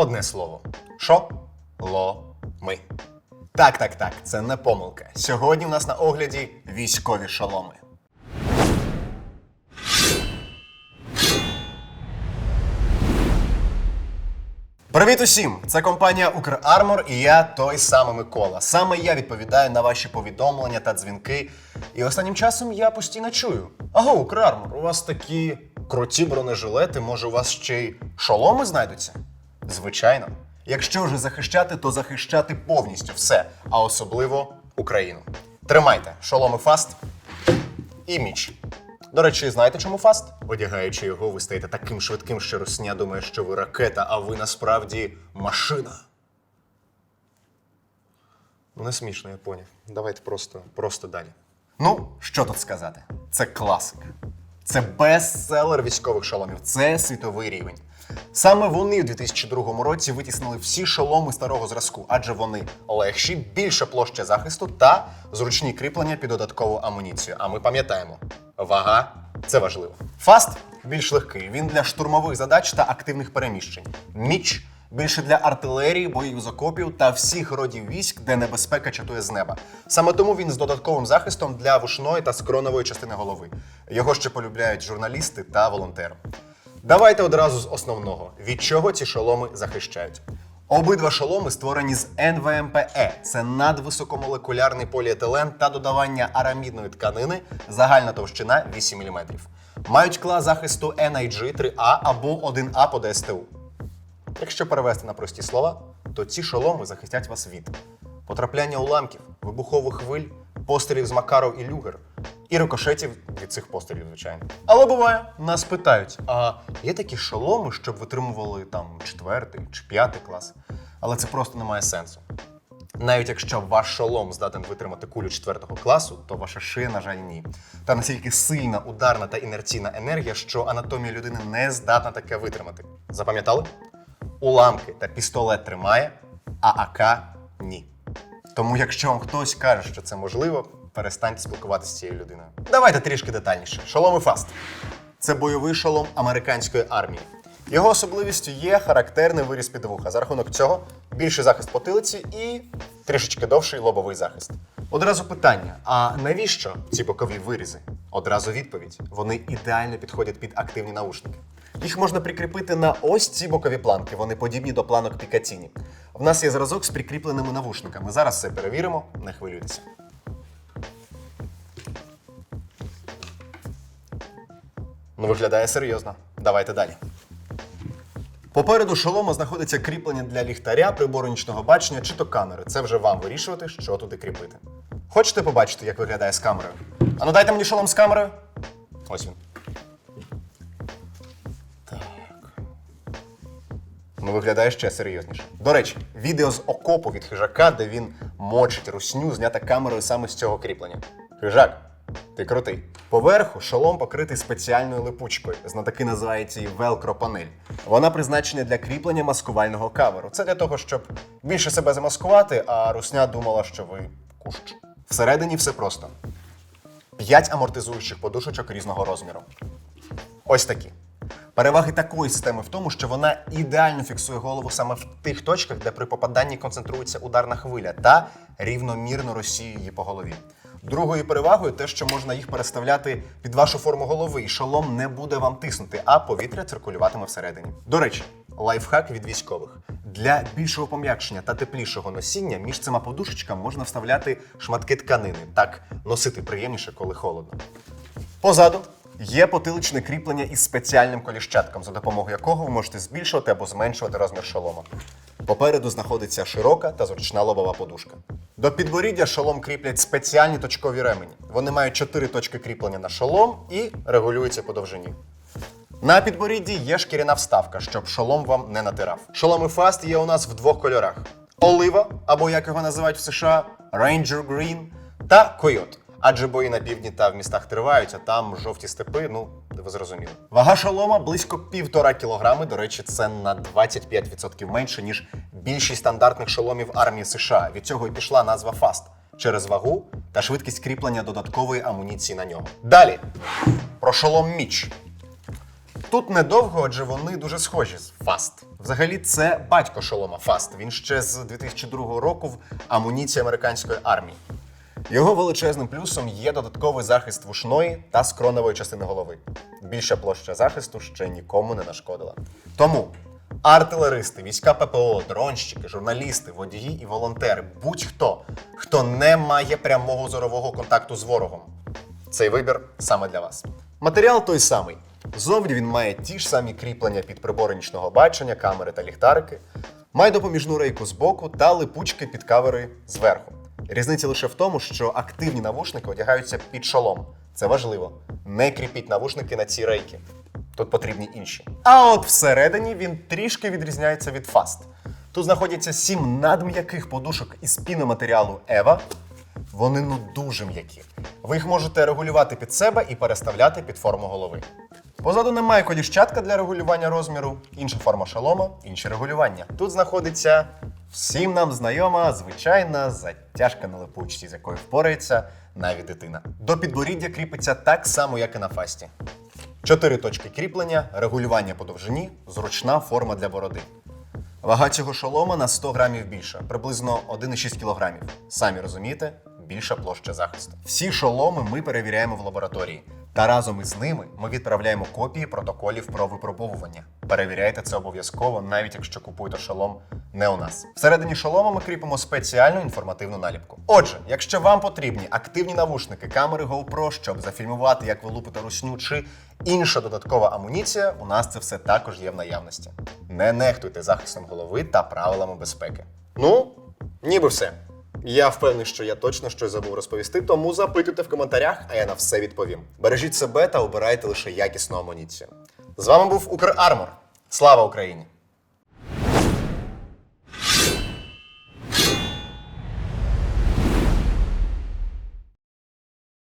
Одне слово. Шо? Ло ми. Так, так, так, це не помилка. Сьогодні у нас на огляді військові шоломи. Привіт усім! Це компанія Укрармор і я той самий Микола. Саме я відповідаю на ваші повідомлення та дзвінки. І останнім часом я постійно чую: Аго, Укрармор, у вас такі круті бронежилети, може, у вас ще й шоломи знайдуться? Звичайно. Якщо вже захищати, то захищати повністю все, а особливо Україну. Тримайте шоломи фаст і міч. До речі, знаєте, чому фаст? Одягаючи його, ви стаєте таким швидким, що русня думає, що ви ракета, а ви насправді машина. Ну, не смішно, я поняв. Давайте просто, просто далі. Ну, що тут сказати? Це класика. Це бестселер військових шоломів. Це світовий рівень. Саме вони у 2002 році витіснили всі шоломи старого зразку, адже вони легші, більша площа захисту та зручні кріплення під додаткову амуніцію. А ми пам'ятаємо, вага це важливо. Фаст більш легкий. Він для штурмових задач та активних переміщень. Міч більше для артилерії, боїв з окопів та всіх родів військ, де небезпека чатує з неба. Саме тому він з додатковим захистом для вушної та скронової частини голови. Його ще полюбляють журналісти та волонтери. Давайте одразу з основного: від чого ці шоломи захищають. Обидва шоломи створені з НВМПЕ. Це надвисокомолекулярний поліетилен та додавання арамідної тканини, загальна товщина 8 мм. Мають клас захисту NIG 3A або 1А по ДСТУ. Якщо перевести на прості слова, то ці шоломи захистять вас від потрапляння уламків, вибухових хвиль, пострілів з Макаров і Люгер, і рикошетів від цих пострілів, звичайно. Але буває, нас питають: а є такі шоломи, щоб витримували там четвертий чи п'ятий клас? Але це просто не має сенсу. Навіть якщо ваш шолом здатен витримати кулю четвертого класу, то ваша шия, на жаль, ні. Та настільки сильна ударна та інерційна енергія, що анатомія людини не здатна таке витримати. Запам'ятали? Уламки та пістолет тримає, а АК ні. Тому, якщо вам хтось каже, що це можливо, перестаньте спілкуватися з цією людиною. Давайте трішки детальніше. Шоломи Фаст. Це бойовий шолом американської армії. Його особливістю є характерний виріз під вуха. За рахунок цього більший захист потилиці і трішечки довший лобовий захист. Одразу питання: а навіщо ці бокові вирізи? Одразу відповідь: вони ідеально підходять під активні наушники. Їх можна прикріпити на ось ці бокові планки. Вони подібні до планок Пікатіні. В нас є зразок з прикріпленими навушниками. Зараз все перевіримо, не хвилюйтеся. Ну, виглядає серйозно. Давайте далі. Попереду шолома знаходиться кріплення для ліхтаря, прибору нічного бачення чи то камери. Це вже вам вирішувати, що туди кріпити. Хочете побачити, як виглядає з камерою? Ану, дайте мені шолом з камерою. Ось він. Так. Ну, виглядає ще серйозніше. До речі, відео з окопу від хижака, де він мочить русню, знята камерою саме з цього кріплення. Хижак, ти крутий. Поверху шолом покритий спеціальною липучкою. Знатоки називають її велкро-панель. Вона призначена для кріплення маскувального каверу. Це для того, щоб більше себе замаскувати, а русня думала, що ви кущ. Всередині все просто. П'ять амортизуючих подушечок різного розміру. Ось такі. Переваги такої системи в тому, що вона ідеально фіксує голову саме в тих точках, де при попаданні концентрується ударна хвиля та рівномірно розсіює її по голові. Другою перевагою те, що можна їх переставляти під вашу форму голови, і шолом не буде вам тиснути, а повітря циркулюватиме всередині. До речі, лайфхак від військових. Для більшого пом'якшення та теплішого носіння між цими подушечками можна вставляти шматки тканини. Так носити приємніше, коли холодно. Позаду є потиличне кріплення із спеціальним коліщатком, за допомогою якого ви можете збільшувати або зменшувати розмір шолома. Попереду знаходиться широка та зручна лобова подушка. До підборіддя шолом кріплять спеціальні точкові ремені. Вони мають чотири точки кріплення на шолом і регулюються по довжині. На підборідді є шкіряна вставка, щоб шолом вам не натирав. Шоломи Fast є у нас в двох кольорах: олива, або як його називають в США, Ranger Green та Койот. Адже бої на півдні та в містах тривають, а там жовті степи, ну, ви зрозуміли. Вага шолома близько півтора кілограми. До речі, це на 25% менше, ніж більшість стандартних шоломів армії США. Від цього і пішла назва Fast через вагу та швидкість кріплення додаткової амуніції на нього. Далі про шолом Міч. Тут недовго, адже вони дуже схожі з Фаст. Взагалі, це батько шолома Фаст. Він ще з 2002 року в амуніції американської армії. Його величезним плюсом є додатковий захист вушної та скронової частини голови. Більша площа захисту ще нікому не нашкодила. Тому артилеристи, війська ППО, дронщики, журналісти, водії і волонтери будь-хто, хто не має прямого зорового контакту з ворогом. Цей вибір саме для вас. Матеріал той самий. Зовні він має ті ж самі кріплення під прибори нічного бачення, камери та ліхтарики, має допоміжну рейку збоку та липучки під кавери зверху. Різниця лише в тому, що активні навушники одягаються під шолом. Це важливо. Не кріпіть навушники на ці рейки. Тут потрібні інші. А от всередині він трішки відрізняється від Fast. Тут знаходяться сім надм'яких подушок із піноматеріалу Eva, вони ну дуже м'які. Ви їх можете регулювати під себе і переставляти під форму голови. Позаду немає коліщатка для регулювання розміру, інша форма шолома, інше регулювання. Тут знаходиться всім нам знайома звичайна затяжка на липучці, з якою впорається навіть дитина. До підборіддя кріпиться так само, як і на фасті. Чотири точки кріплення, регулювання по довжині, зручна форма для бороди. Вага цього шолома на 100 грамів більша, приблизно 1,6 кілограмів. Самі розумієте, більша площа захисту. Всі шоломи ми перевіряємо в лабораторії. Та разом із ними ми відправляємо копії протоколів про випробовування. Перевіряйте це обов'язково, навіть якщо купуєте шолом не у нас. Всередині шолома ми кріпимо спеціальну інформативну наліпку. Отже, якщо вам потрібні активні навушники, камери GoPro, щоб зафільмувати, як ви лупите русню, чи інша додаткова амуніція, у нас це все також є в наявності. Не нехтуйте захистом голови та правилами безпеки. Ну, ніби все. Я впевнений, що я точно щось забув розповісти, тому запитуйте в коментарях, а я на все відповім. Бережіть себе та обирайте лише якісну амуніцію. З вами був Укрармор. Слава Україні!